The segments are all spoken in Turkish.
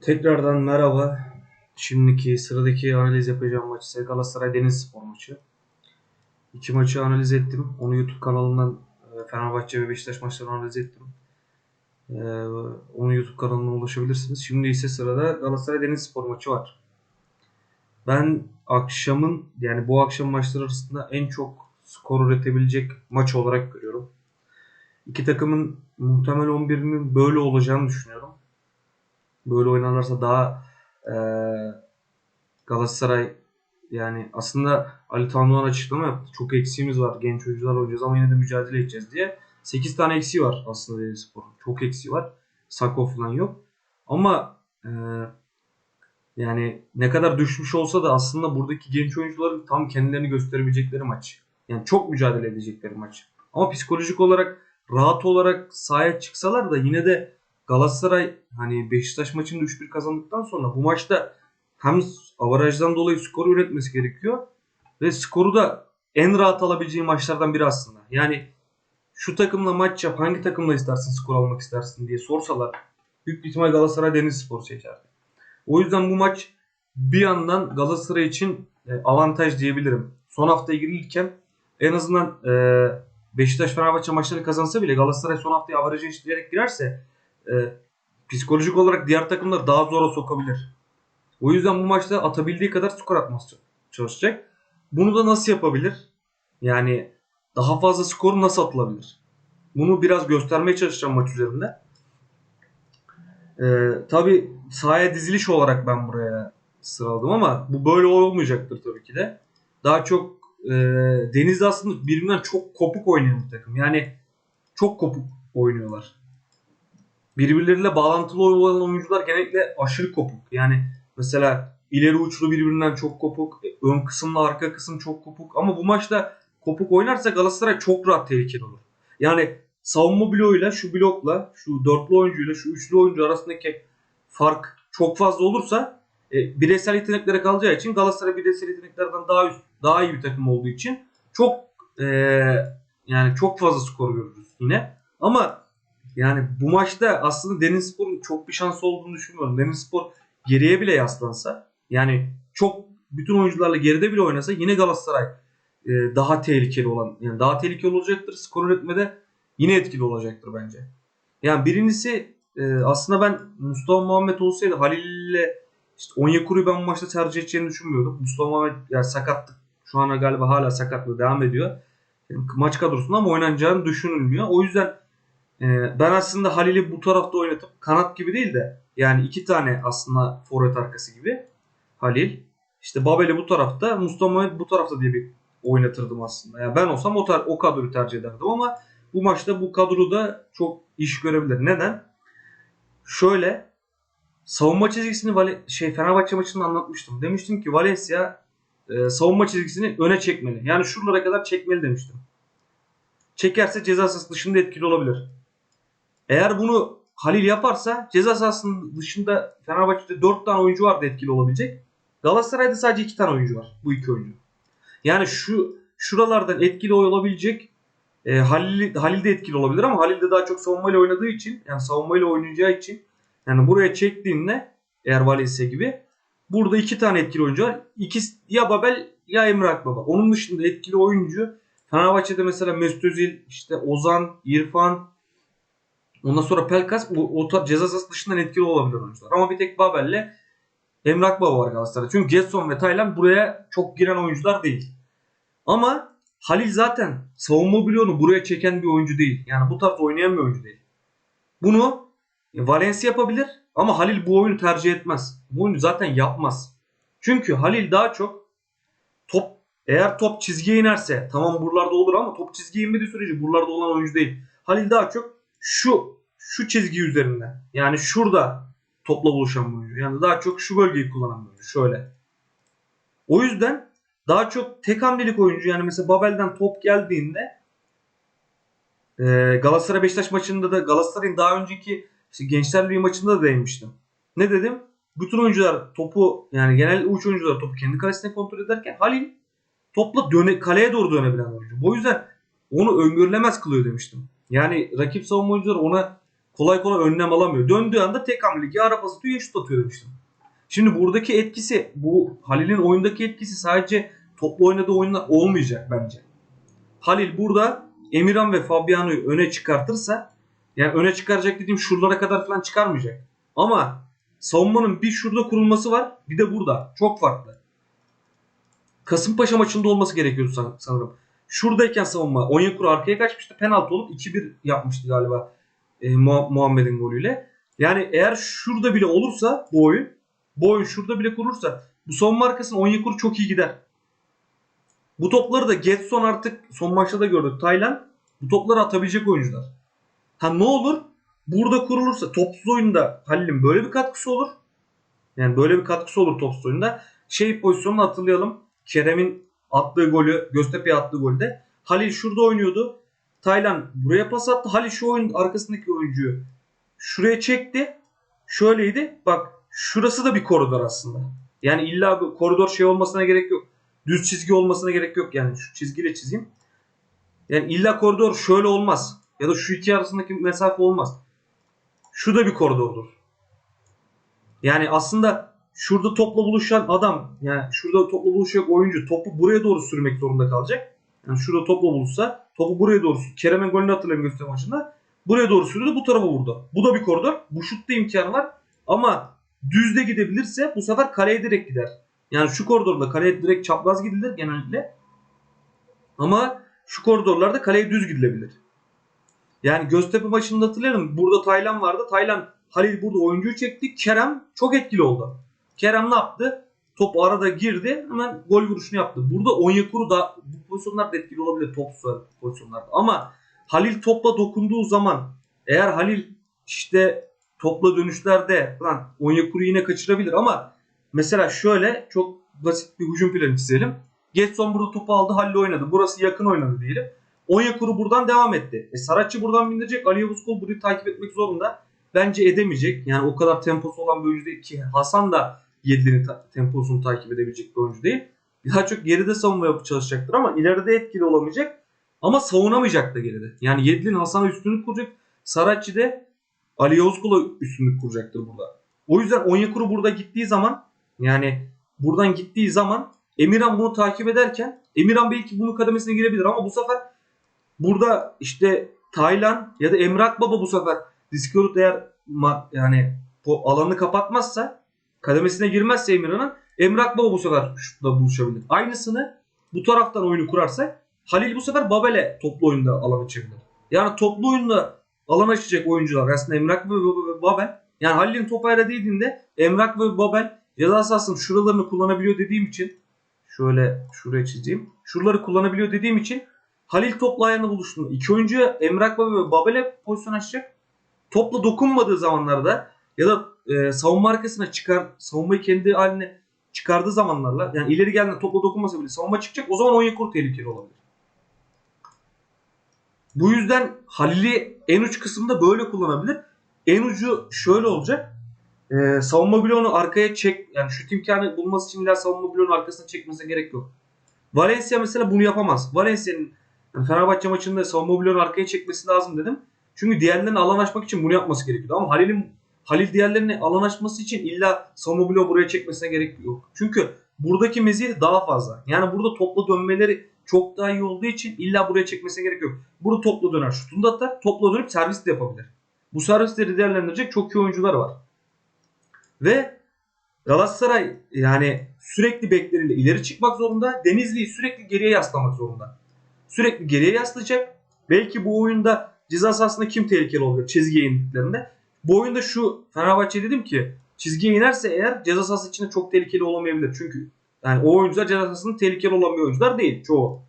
Tekrardan merhaba. Şimdiki sıradaki analiz yapacağım maç ise Galatasaray Denizspor maçı. İki maçı analiz ettim. Onu YouTube kanalından e, Fenerbahçe ve Beşiktaş maçlarını analiz ettim. E, Onu YouTube kanalına ulaşabilirsiniz. Şimdi ise sırada Galatasaray Denizspor maçı var. Ben akşamın yani bu akşam maçları arasında en çok skor üretebilecek maç olarak görüyorum. İki takımın muhtemel 11'inin böyle olacağını düşünüyorum böyle oynanırsa daha e, Galatasaray yani aslında Ali Tanrıvan açıklama yaptı. Çok eksiğimiz var. Genç oyuncular oynayacağız ama yine de mücadele edeceğiz diye. 8 tane eksiği var aslında Denizlispor'un. Çok eksiği var. Sako falan yok. Ama e, yani ne kadar düşmüş olsa da aslında buradaki genç oyuncuların tam kendilerini gösterebilecekleri maç. Yani çok mücadele edecekleri maç. Ama psikolojik olarak rahat olarak sahaya çıksalar da yine de Galatasaray hani Beşiktaş maçında 3-1 kazandıktan sonra bu maçta hem avarajdan dolayı skoru üretmesi gerekiyor ve skoru da en rahat alabileceği maçlardan biri aslında. Yani şu takımla maç yap hangi takımla istersin skor almak istersin diye sorsalar büyük bir ihtimal Galatasaray Denizspor seçerdi. O yüzden bu maç bir yandan Galatasaray için e, avantaj diyebilirim. Son haftaya girilirken en azından e, Beşiktaş Fenerbahçe maçları kazansa bile Galatasaray son haftaya avarajı eşitleyerek girerse e, psikolojik olarak diğer takımlar daha zora sokabilir. O yüzden bu maçta atabildiği kadar skor atması çalışacak. Bunu da nasıl yapabilir? Yani daha fazla skor nasıl atılabilir? Bunu biraz göstermeye çalışacağım maç üzerinde. Ee, tabi sahaya diziliş olarak ben buraya sıraladım ama bu böyle olmayacaktır tabii ki de. Daha çok e, Denizli aslında birbirinden çok kopuk oynayan bir takım. Yani çok kopuk oynuyorlar birbirleriyle bağlantılı olan oyuncular genellikle aşırı kopuk. Yani mesela ileri uçlu birbirinden çok kopuk, ön kısımla arka kısım çok kopuk. Ama bu maçta kopuk oynarsa Galatasaray çok rahat tehlikeli olur. Yani savunma bloğuyla şu blokla, şu dörtlü oyuncuyla şu üçlü oyuncu arasındaki fark çok fazla olursa e, bireysel yeteneklere kalacağı için Galatasaray bireysel yeteneklerden daha üst, daha iyi bir takım olduğu için çok e, yani çok fazla skor görürüz yine. Ama yani bu maçta aslında Denizspor'un çok bir şansı olduğunu düşünmüyorum. Denizspor geriye bile yaslansa yani çok bütün oyuncularla geride bile oynasa yine Galatasaray e, daha tehlikeli olan yani daha tehlikeli olacaktır. Skor üretmede yine etkili olacaktır bence. Yani birincisi e, aslında ben Mustafa Muhammed olsaydı Halil ile işte Onyekuru'yu ben bu maçta tercih edeceğini düşünmüyordum. Mustafa Muhammed yani sakatlık şu ana galiba hala sakatlığı devam ediyor. Yani maç kadrosunda ama oynanacağını düşünülmüyor. O yüzden ben aslında Halil'i bu tarafta oynatıp kanat gibi değil de yani iki tane aslında forvet arkası gibi Halil. İşte Babel'i bu tarafta, Mustafa Mehmet bu tarafta diye bir oynatırdım aslında. Yani ben olsam o, tar- o kadroyu tercih ederdim ama bu maçta bu kadroda çok iş görebilir. Neden? Şöyle savunma çizgisini Vale- şey Fenerbahçe maçında anlatmıştım. Demiştim ki Valencia e, savunma çizgisini öne çekmeli. Yani şuralara kadar çekmeli demiştim. Çekerse ceza sahası dışında etkili olabilir. Eğer bunu Halil yaparsa ceza sahasının dışında Fenerbahçe'de 4 tane oyuncu vardı etkili olabilecek. Galatasaray'da sadece 2 tane oyuncu var. Bu iki oyuncu. Yani şu şuralardan etkili olabilecek e, Halil, Halil de etkili olabilir ama Halil de daha çok savunmayla oynadığı için yani savunmayla oynayacağı için yani buraya çektiğinde eğer Valencia gibi burada iki tane etkili oyuncu var. İkisi ya Babel ya Emre Akbaba. Onun dışında etkili oyuncu Fenerbahçe'de mesela Mesut Özil, işte Ozan, İrfan, Ondan sonra Pelkas bu o ceza sahası dışından etkili olabilir oyuncular. Ama bir tek Babel'le Emrak Baba var Galatasaray'da. Çünkü Getson ve Taylan buraya çok giren oyuncular değil. Ama Halil zaten savunma bloğunu buraya çeken bir oyuncu değil. Yani bu tarz oynayan bir oyuncu değil. Bunu Valencia yapabilir ama Halil bu oyunu tercih etmez. Bu oyunu zaten yapmaz. Çünkü Halil daha çok top eğer top çizgiye inerse tamam buralarda olur ama top çizgiye inmediği sürece buralarda olan oyuncu değil. Halil daha çok şu şu çizgi üzerinde yani şurada topla buluşan bir oyuncu. Yani daha çok şu bölgeyi kullanan bir oyuncu. Şöyle. O yüzden daha çok tek hamlelik oyuncu yani mesela Babel'den top geldiğinde e, Galatasaray Beşiktaş maçında da Galatasaray'ın daha önceki işte Gençler Birliği maçında da değinmiştim. Ne dedim? Bütün oyuncular topu yani genel uç oyuncular topu kendi kalesine kontrol ederken Halil topla döne, kaleye doğru dönebilen oyuncu. Bu yüzden onu öngörülemez kılıyor demiştim. Yani rakip savunma oyuncuları ona kolay kolay önlem alamıyor. Döndüğü anda tek hamlelik ya ara pas atıyor ya şut atıyor demiştim. Şimdi buradaki etkisi bu Halil'in oyundaki etkisi sadece toplu oynadığı oyunlar olmayacak bence. Halil burada Emirhan ve Fabiano'yu öne çıkartırsa yani öne çıkaracak dediğim şuralara kadar falan çıkarmayacak. Ama savunmanın bir şurada kurulması var bir de burada. Çok farklı. Kasımpaşa maçında olması gerekiyordu san- sanırım. Şuradayken savunma Onyekuru arkaya kaçmıştı. Penaltı olup 2-1 yapmıştı galiba e, Mu- Muhammed'in golüyle. Yani eğer şurada bile olursa bu oyun bu oyun şurada bile kurulursa bu savunma arkasına Onyekuru çok iyi gider. Bu topları da Getson artık son maçta da gördük. Taylan bu topları atabilecek oyuncular. Ha ne olur? Burada kurulursa topsuz oyunda Halil'in böyle bir katkısı olur. Yani böyle bir katkısı olur topsuz oyunda. Şey pozisyonunu hatırlayalım. Kerem'in attığı golü, Göztepe'ye attığı golde. Halil şurada oynuyordu. Taylan buraya pas attı. Halil şu oyun arkasındaki oyuncuyu şuraya çekti. Şöyleydi. Bak şurası da bir koridor aslında. Yani illa bir koridor şey olmasına gerek yok. Düz çizgi olmasına gerek yok yani. Şu çizgiyle çizeyim. Yani illa koridor şöyle olmaz. Ya da şu iki arasındaki mesafe olmaz. Şu da bir koridordur. Yani aslında şurada topla buluşan adam yani şurada topla buluşacak oyuncu topu buraya doğru sürmek zorunda kalacak. Yani şurada topla buluşsa topu buraya doğru sür. Kerem'in golünü hatırlayın göster maçında. Buraya doğru sürdü bu tarafa vurdu. Bu da bir koridor. Bu şutta imkanı var. Ama düzde gidebilirse bu sefer kaleye direkt gider. Yani şu koridorda kaleye direkt çapraz gidilir genellikle. Ama şu koridorlarda kaleye düz gidilebilir. Yani Göztepe maçında hatırlarım. Burada Taylan vardı. Taylan Halil burada oyuncuyu çekti. Kerem çok etkili oldu. Kerem ne yaptı? Top arada girdi. Hemen gol vuruşunu yaptı. Burada Onyekuru da bu pozisyonlarda etkili olabilir. Topsuz pozisyonlarda. Ama Halil topla dokunduğu zaman eğer Halil işte topla dönüşlerde lan Onyekuru yine kaçırabilir ama mesela şöyle çok basit bir hücum planı çizelim. Getson burada topu aldı Halil oynadı. Burası yakın oynadı diyelim. Onyekuru buradan devam etti. E Saratçı buradan bindirecek. Ali Yavuz Kol burayı takip etmek zorunda. Bence edemeyecek. Yani o kadar temposu olan bir oyuncu değil ki. Hasan da Yedlin'in temposunu takip edebilecek bir oyuncu değil. Daha çok geride savunma yapıp çalışacaktır ama ileride etkili olamayacak. Ama savunamayacak da geride. Yani Yedlin Hasan'a üstünlük kuracak. Saratçı de Ali Yavuz Kul'a üstünlük kuracaktır burada. O yüzden Onyekuru burada gittiği zaman yani buradan gittiği zaman Emirhan bunu takip ederken Emirhan belki bunun kademesine girebilir ama bu sefer burada işte Taylan ya da Emrak Baba bu sefer Discord eğer yani bu alanı kapatmazsa kademesine girmezse Emirhan'ın Emrak Baba bu sefer şutla buluşabilir. Aynısını bu taraftan oyunu kurarsak Halil bu sefer Babel'e toplu oyunda alan açabilir. Yani toplu oyunda alan açacak oyuncular aslında Emrak ve ve Babel. Yani Halil'in top ayağına değdiğinde Emrak ve Babel ceza sahasının şuralarını kullanabiliyor dediğim için şöyle şuraya çizeyim. Şuraları kullanabiliyor dediğim için Halil topla ayağına buluştuğunda iki oyuncu Emrak Baba ve Babel'e pozisyon açacak. Topla dokunmadığı zamanlarda ya da e, savunma arkasına çıkar savunmayı kendi haline çıkardığı zamanlarla yani ileri geldiğinde topla dokunmasa bile savunma çıkacak o zaman Onyekuru tehlikeli olabilir. Bu yüzden Halil'i en uç kısımda böyle kullanabilir. En ucu şöyle olacak. Ee, savunma bloğunu arkaya çek yani şut imkanı bulması için illa savunma bloğunu arkasına çekmesine gerek yok. Valencia mesela bunu yapamaz. Valencia'nın yani Fenerbahçe maçında savunma bloğunu arkaya çekmesi lazım dedim. Çünkü diğerlerine alan açmak için bunu yapması gerekiyordu. Ama Halil'in Halil diğerlerine alan açması için illa bloğu buraya çekmesine gerek yok. Çünkü buradaki meziyeti daha fazla. Yani burada topla dönmeleri çok daha iyi olduğu için illa buraya çekmesine gerek yok. Burada topla döner şutunu da atar. Topla dönüp servis de yapabilir. Bu servisleri değerlendirecek çok iyi oyuncular var. Ve Galatasaray yani sürekli bekleriyle ileri çıkmak zorunda. Denizli'yi sürekli geriye yaslamak zorunda. Sürekli geriye yaslayacak. Belki bu oyunda ceza sahasında kim tehlikeli olacak çizgiye indiklerinde. Bu oyunda şu Fenerbahçe dedim ki çizgiye inerse eğer ceza sahası içinde çok tehlikeli olamayabilir. Çünkü yani o oyuncular ceza sahasında tehlikeli olan bir oyuncular değil çoğu.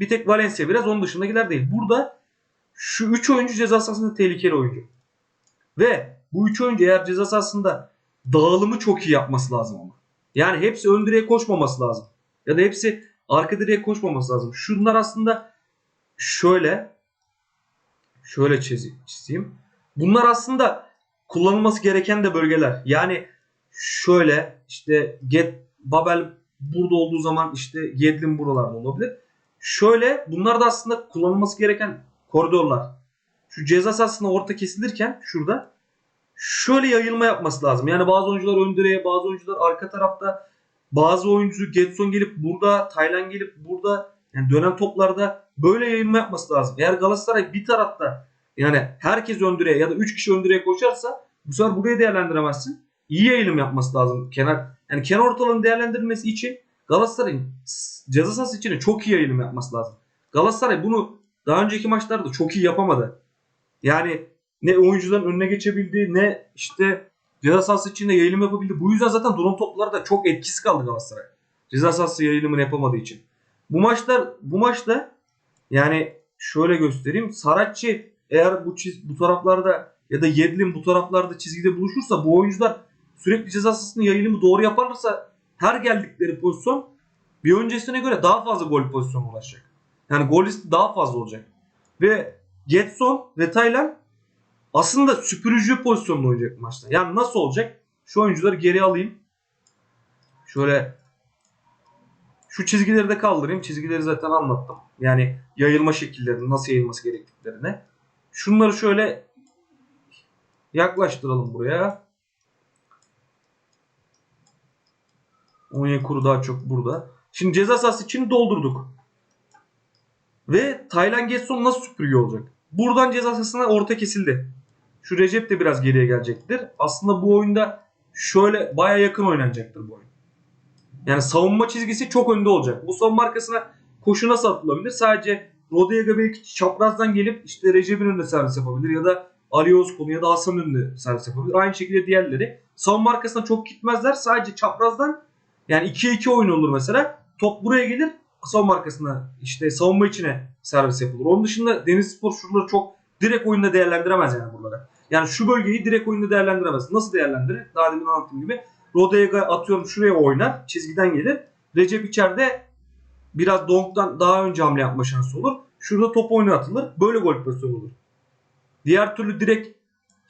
Bir tek Valencia biraz onun dışındakiler değil. Burada şu 3 oyuncu ceza sahasında tehlikeli oyuncu. Ve bu 3 oyuncu eğer ceza sahasında dağılımı çok iyi yapması lazım ama. Yani hepsi ön direğe koşmaması lazım. Ya da hepsi arka direğe koşmaması lazım. Şunlar aslında şöyle şöyle çizeyim. Bunlar aslında kullanılması gereken de bölgeler. Yani şöyle işte Get Babel burada olduğu zaman işte Yedlin buralarda olabilir. Şöyle bunlar da aslında kullanılması gereken koridorlar. şu ceza sahasına orta kesilirken şurada şöyle yayılma yapması lazım. Yani bazı oyuncular ön direğe, bazı oyuncular arka tarafta, bazı oyuncu Getson gelip burada, Taylan gelip burada yani dönen toplarda böyle yayılma yapması lazım. Eğer Galatasaray bir tarafta yani herkes ön direğe ya da 3 kişi ön direğe koşarsa bu sefer burayı değerlendiremezsin. İyi yayılım yapması lazım. Kenar yani kenar ortalığın değerlendirilmesi için Galatasaray'ın ceza sahası içine çok iyi yayılım yapması lazım. Galatasaray bunu daha önceki maçlarda çok iyi yapamadı. Yani ne oyuncuların önüne geçebildi ne işte ceza sahası içinde yayılım yapabildi. Bu yüzden zaten duran toplarda çok etkisi kaldı Galatasaray. Ceza sahası yayılımını yapamadığı için. Bu maçlar bu maçta yani şöyle göstereyim. Saratçı eğer bu çiz, bu taraflarda ya da Yedlin bu taraflarda çizgide buluşursa bu oyuncular sürekli ceza sahasının yayılımı doğru yaparlarsa her geldikleri pozisyon bir öncesine göre daha fazla gol pozisyonu ulaşacak. Yani gol listi daha fazla olacak. Ve Getson ve Taylan aslında süpürücü pozisyonda oynayacak maçta. Yani nasıl olacak? Şu oyuncuları geri alayım. Şöyle şu çizgileri de kaldırayım. Çizgileri zaten anlattım. Yani yayılma şekillerini, nasıl yayılması gerektiklerini. Şunları şöyle yaklaştıralım buraya. Onyekuru daha çok burada. Şimdi ceza sahası için doldurduk. Ve Taylan Getson nasıl süpürge olacak? Buradan ceza sahasına orta kesildi. Şu Recep de biraz geriye gelecektir. Aslında bu oyunda şöyle baya yakın oynanacaktır bu oyun. Yani savunma çizgisi çok önde olacak. Bu savunma arkasına koşu nasıl atılabilir? Sadece Rodega belki çaprazdan gelip işte Recep'in önünde servis yapabilir ya da Ali Ozkulu ya da Hasan önünde servis yapabilir. Aynı şekilde diğerleri. Savunma arkasına çok gitmezler. Sadece çaprazdan yani 2'ye 2 oyun olur mesela. Top buraya gelir. Savunma arkasına işte savunma içine servis yapılır. Onun dışında Deniz Spor şuraları çok direkt oyunda değerlendiremez yani buralara. Yani şu bölgeyi direkt oyunda değerlendiremez. Nasıl değerlendirir? Daha demin anlattığım gibi. Rodega atıyorum şuraya oynar. Çizgiden gelir. Recep içeride biraz donktan daha önce hamle yapma şansı olur. Şurada top oyuna atılır. Böyle gol pozisyonu olur. Diğer türlü direkt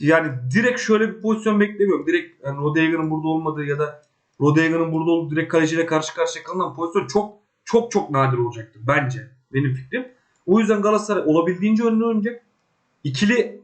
yani direkt şöyle bir pozisyon beklemiyorum. Direkt yani Rodega'nın burada olmadığı ya da Rodega'nın burada olduğu direkt kaleciyle karşı karşıya kalınan pozisyon çok çok çok nadir olacaktır bence. Benim fikrim. O yüzden Galatasaray olabildiğince önüne oynayacak. İkili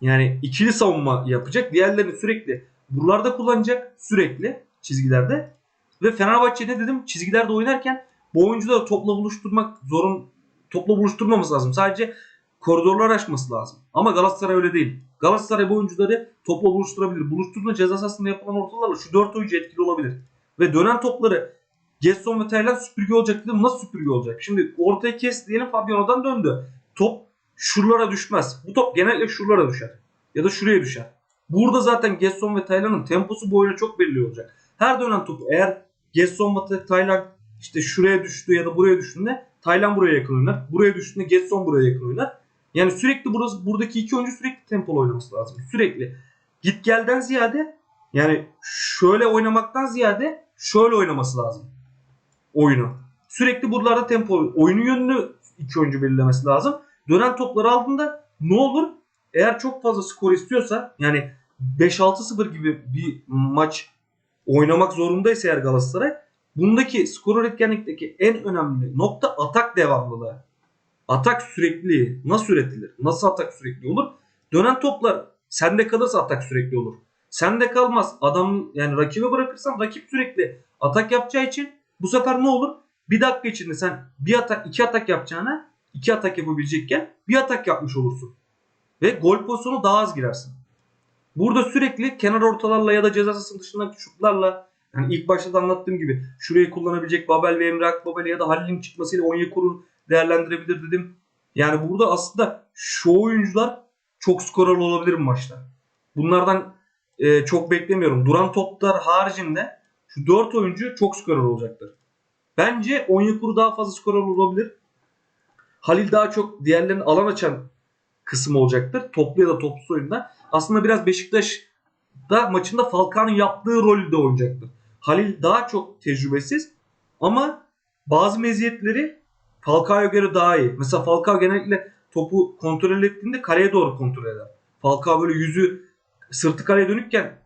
yani ikili savunma yapacak. Diğerlerini sürekli buralarda kullanacak. Sürekli çizgilerde. Ve Fenerbahçe'de dedim çizgilerde oynarken bu oyuncuları topla buluşturmak zorun topla buluşturmaması lazım. Sadece koridorlar açması lazım. Ama Galatasaray öyle değil. Galatasaray bu oyuncuları topla buluşturabilir. Buluşturma ceza sahasında yapılan ortalarla şu 4 oyuncu etkili olabilir. Ve dönen topları Gesson ve Taylan süpürge olacak dedim. Nasıl süpürge olacak? Şimdi ortaya kes diyelim Fabiano'dan döndü. Top şuralara düşmez. Bu top genellikle şuralara düşer. Ya da şuraya düşer. Burada zaten Gesson ve Taylan'ın temposu bu çok belli olacak. Her dönen top eğer Gesson ve Taylan işte şuraya düştü ya da buraya düştüğünde Taylan buraya yakın oynar. Buraya düştüğünde Gesson buraya yakın oynar. Yani sürekli burası buradaki iki oyuncu sürekli tempolu oynaması lazım. Sürekli. Git gelden ziyade yani şöyle oynamaktan ziyade şöyle oynaması lazım oyunu. Sürekli buralarda tempo oyunun yönünü iki oyuncu belirlemesi lazım. Dönen topları aldığında ne olur? Eğer çok fazla skor istiyorsa yani 5-6-0 gibi bir maç oynamak zorundaysa eğer Galatasaray bundaki skor üretkenlikteki en önemli nokta atak devamlılığı. Atak sürekli nasıl üretilir? Nasıl atak sürekli olur? Dönen toplar sende kalırsa atak sürekli olur. Sende kalmaz. Adam yani rakibe bırakırsan rakip sürekli atak yapacağı için bu sefer ne olur? Bir dakika içinde sen bir atak iki atak yapacağına iki atak yapabilecekken bir atak yapmış olursun. Ve gol pozisyonu daha az girersin. Burada sürekli kenar ortalarla ya da ceza sahası dışındaki şutlarla yani ilk başta da anlattığım gibi şurayı kullanabilecek Babel ve Emre Akbabel ya da Halil'in çıkmasıyla Onyekuru'nu değerlendirebilir dedim. Yani burada aslında şu oyuncular çok skorerli olabilir bu maçta. Bunlardan e, çok beklemiyorum. Duran toplar haricinde şu 4 oyuncu çok skorer olacaktır. Bence Onyekuru daha fazla skorer olabilir. Halil daha çok diğerlerinin alan açan kısım olacaktır. Toplu ya da topsuz oyunda. Aslında biraz Beşiktaş da maçında Falcao'nun yaptığı rolü de oynayacaktır. Halil daha çok tecrübesiz ama bazı meziyetleri Falcao'ya göre daha iyi. Mesela Falcao genellikle topu kontrol ettiğinde kaleye doğru kontrol eder. Falcao böyle yüzü sırtı kaleye dönükken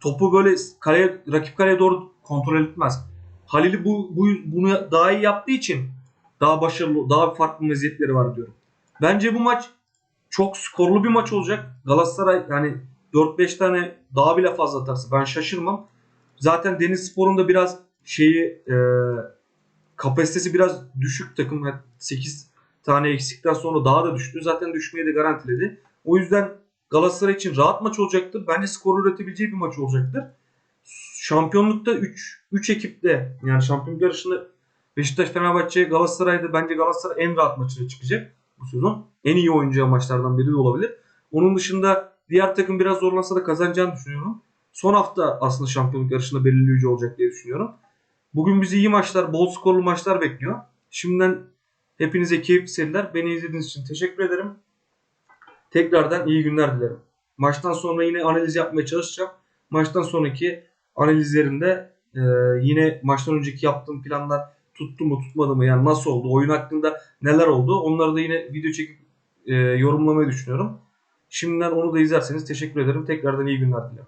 topu böyle kaleye rakip kaleye doğru kontrol etmez. Halil'i bu, bu bunu daha iyi yaptığı için daha başarılı, daha farklı meziyetleri var diyorum. Bence bu maç çok skorlu bir maç olacak. Galatasaray yani 4-5 tane daha bile fazla atarsa ben şaşırmam. Zaten Deniz Spor'un da biraz şeyi e, kapasitesi biraz düşük takım. 8 tane eksikten sonra daha da düştü. Zaten düşmeyi de garantiledi. O yüzden Galatasaray için rahat maç olacaktır. Bence skor üretebileceği bir maç olacaktır. Şampiyonlukta 3 3 ekipte yani şampiyonluk yarışında Beşiktaş, Fenerbahçe, Galatasaray'da bence Galatasaray en rahat maçına çıkacak bu sezon. En iyi oynayacağı maçlardan biri de olabilir. Onun dışında diğer takım biraz zorlansa da kazanacağını düşünüyorum. Son hafta aslında şampiyonluk yarışında belirleyici olacak diye düşünüyorum. Bugün bizi iyi maçlar, bol skorlu maçlar bekliyor. Şimdiden hepinize keyifli seyirler. Beni izlediğiniz için teşekkür ederim. Tekrardan iyi günler dilerim. Maçtan sonra yine analiz yapmaya çalışacağım. Maçtan sonraki analizlerimde e, yine maçtan önceki yaptığım planlar tuttu mu tutmadı mı yani nasıl oldu oyun hakkında neler oldu onları da yine video çekip e, yorumlamayı düşünüyorum. Şimdiden onu da izlerseniz teşekkür ederim. Tekrardan iyi günler dilerim.